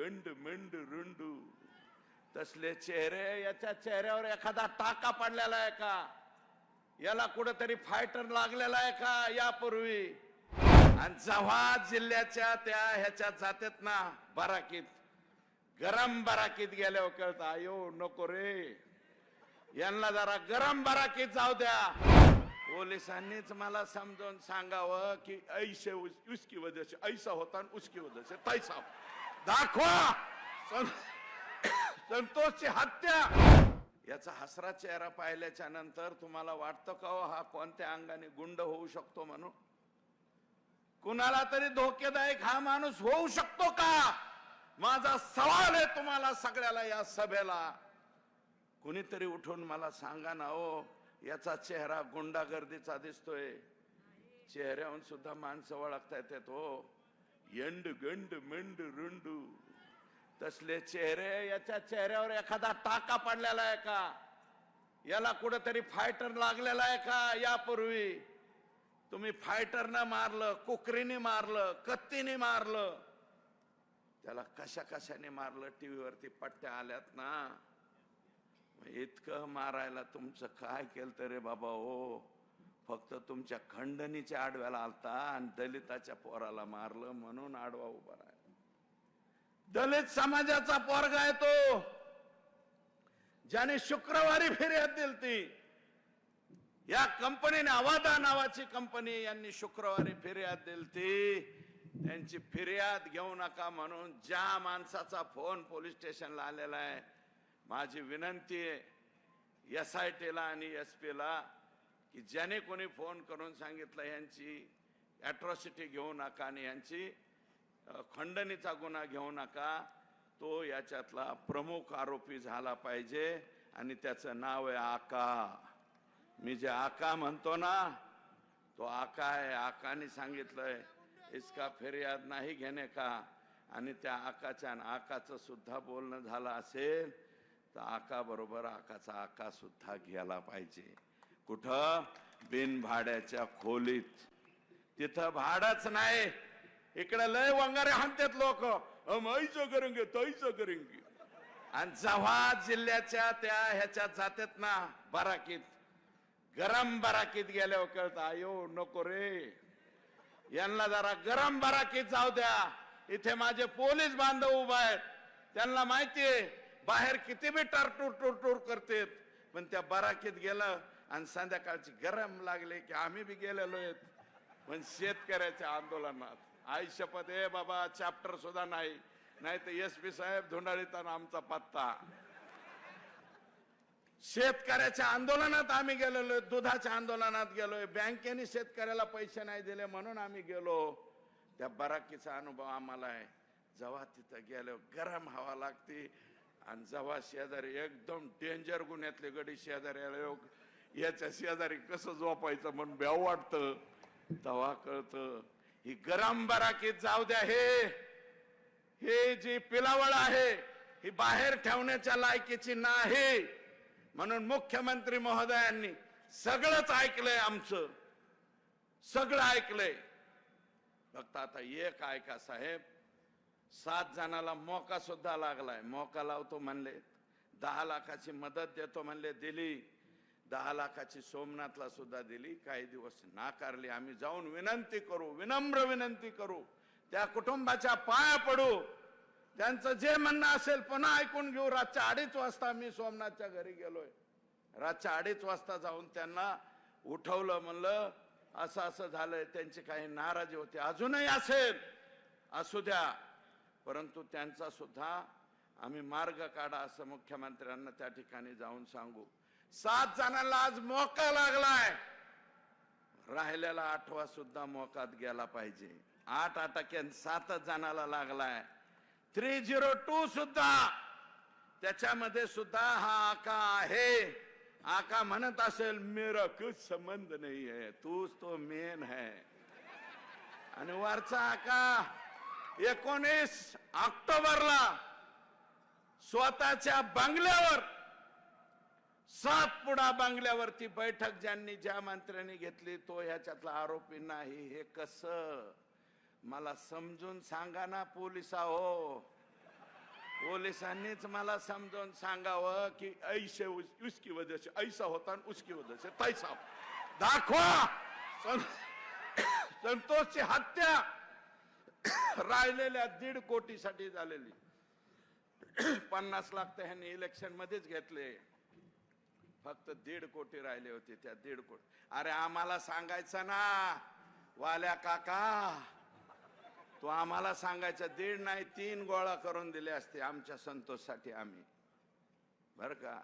गंड मेंड रुंडू. तसले चेहरे याच्या चेहऱ्यावर एखादा टाका पडलेला आहे का? याला कुठेतरी फायटर लागलेला आहे का? यापूर्वी. आणि जेव्हा जिल्ह्याच्या त्या ह्याच्यात जातात ना बराकीत गरम बराकीत गेल्यावर हो कळत. आयो नको रे. यांना जरा गरम बराकीत जाऊ द्या. पोलिसांनीच मला समजावून सांगावं की ऐसे उस- उसकी वजह से ऐसा होता उसकी वजह से तैसा. होता दाखवा. संतोषची हत्या. याचा हसरा चेहरा पाहिल्याच्या नंतर तुम्हाला वाटतं का हो हा कोणत्या अंगाने गुंड होऊ शकतो म्हणून? कुणाला तरी धोकेदायक हा माणूस होऊ शकतो का? माझा सवाल आहे तुम्हाला सगळ्याला या सभेला. कुणीतरी उठून मला सांगा ना हो याचा चेहरा गुंडागर्दीचा दिसतोय. चेहऱ्याहून सुद्धा माणसं ओळखता येतात हो. यंड गंड मेंड रुंडू तसले चेहरे याच्या चेहऱ्यावर एखादा टाका पडलेला आहे का याला कुठेतरी फायटर लागलेला आहे का यापूर्वी तुम्ही फायटरनं मारलं कुकरीने मारलं कत्तीने मारलं त्याला कशा कशाने मारलं टीव्हीवरती पट्ट्या आल्यात ना इतकं मारायला तुमचं काय केलं रे बाबा हो फक्त तुमच्या खंडणीच्या आडव्याला आलता आणि दलिताच्या पोराला मारलं म्हणून आडवा उभा राहिला. दलित समाजाचा पोरगा आहे तो. ज्याने शुक्रवारी फिर्याद दिली ती. या कंपनीने अवादा नावाची कंपनी यांनी शुक्रवारी फिर्याद दिली त्यांची फिर्याद घेऊ नका म्हणून ज्या माणसाचा फोन पोलीस स्टेशनला आलेला आहे माझी विनंती आहे एस आय टीला आणि एस ला की ज्याने कोणी फोन करून सांगितलं यांची ॲट्रॉसिटी घेऊ नका आणि यांची खंडणीचा गुन्हा घेऊ नका तो याच्यातला प्रमुख आरोपी झाला पाहिजे आणि त्याचं नाव आहे आका. मी जे आका म्हणतो ना तो आका आहे. आकाने सांगितलंय इसका फिर्याद नाही घेणे का? आणि त्या आकाच्या आकाचं सुद्धा बोलणं झालं असेल तर आका बरोबर आकाचा आका सुद्धा घ्यायला पाहिजे. कुठं? बिन भाड्याच्या खोलीत. तिथं भाडच नाही. इकडे लय वंगारे हाणतात लोक. ऐचं करेंगे तैचं करेंगे आणि जेव्हा जिल्ह्याच्या त्या ह्याच्यात जातात ना बराकीत गरम बराकीत गेल्यावर कळत आयो नको रे. यांना जरा गरम बराकीत जाऊ द्या. इथे माझे पोलीस बांधव उभा आहेत. त्यांना माहितीये बाहेर किती बी टूर टूर करतेत. पण त्या बराकीत गेलं आणि संध्याकाळची गरम लागले की आम्ही बी गेलेलो आहेत. पण शेतकऱ्याच्या आंदोलनात. आई शपथ ए बाबा चॅप्टर सुद्धा नाही. नाही तर एस पी साहेब धुंडाळीताना आमचा पत्ता. शेतकऱ्याच्या आंदोलनात आम्ही गेलेलो दुधाच्या आंदोलनात गेलोय बँकेने शेतकऱ्याला पैसे नाही दिले म्हणून आम्ही गेलो. त्या बराकीचा अनुभव आम्हाला आहे. जेव्हा तिथं गेलो गरम हवा लागते. आणि जेव्हा शेजारी एकदम डेंजर गुन्ह्यातले गडी शेजारी आले याच्या शेजारी कसं झोपायचं म्हणून ब्याव वाटतं. तवा कळतं ही गरम बराकीत जाऊ द्या हे. हे जी पिलावळ आहे ही बाहेर ठेवण्याच्या लायकीची नाही. म्हणून मुख्यमंत्री महोदयांनी सगळंच ऐकलंय आमचं. सगळं ऐकलंय. फक्त आता एक ऐका साहेब. सात जणाला मोका सुद्धा लागलाय. मोका लावतो म्हणले दहा लाखाची मदत देतो म्हणले दिली. दहा लाखाची सोमनाथला सुद्धा दिली. काही दिवस नाकारली. आम्ही जाऊन विनंती करू विनम्र विनंती करू. त्या कुटुंबाच्या पाया पडू. त्यांचं जे म्हणणं असेल पुन्हा ऐकून घेऊ. रातच्या अडीच वाजता मी सोमनाथच्या घरी गेलोय. रातच्या अडीच वाजता जाऊन त्यांना उठवलं म्हणलं असं असं झालंय. त्यांची काही नाराजी होती. अजूनही असेल. असू द्या. परंतु त्यांचा सुद्धा आम्ही मार्ग काढा असं मुख्यमंत्र्यांना त्या ठिकाणी जाऊन सांगू. सात जणांना आज मोका लागलाय. राहिलेला आठवा सुद्धा मोकात गेला पाहिजे. आठ अटक्यान सातच जणाला लागलाय. थ्री झिरो टू सुद्धा. त्याच्यामध्ये सुद्धा हा आका आहे. आका म्हणत असेल मेरा कुछ संबंध नाही है. तूच तो मेन है. आणि वरचा आका एकोणीस ऑक्टोबरला स्वतःच्या बंगल्यावर सातपुडा बांगल्यावरती बैठक ज्यांनी ज्या मंत्र्यांनी घेतली तो ह्याच्यातला आरोपी नाही. हे कस? मला समजून सांगा ना पोलिसा हो पोलिसांनीच मला समजून सांगावं की ऐसे उसकी वजह से ऐसा होता आणि उसकी वजह से तैसा हो. दाखवा! सं- संतोषची हत्या राहिलेल्या दीड कोटीसाठी झालेली. पन्नास लाख तर ह्यांनी इलेक्शन मध्येच घेतले. फक्त दीड कोटी राहिले होते त्या दीड कोटी. अरे आम्हाला सांगायचं ना वाल्या काका. तो आम्हाला सांगायचं दीड नाही तीन गोळा करून दिले असते आमच्या संतोषसाठी आम्ही. बर का?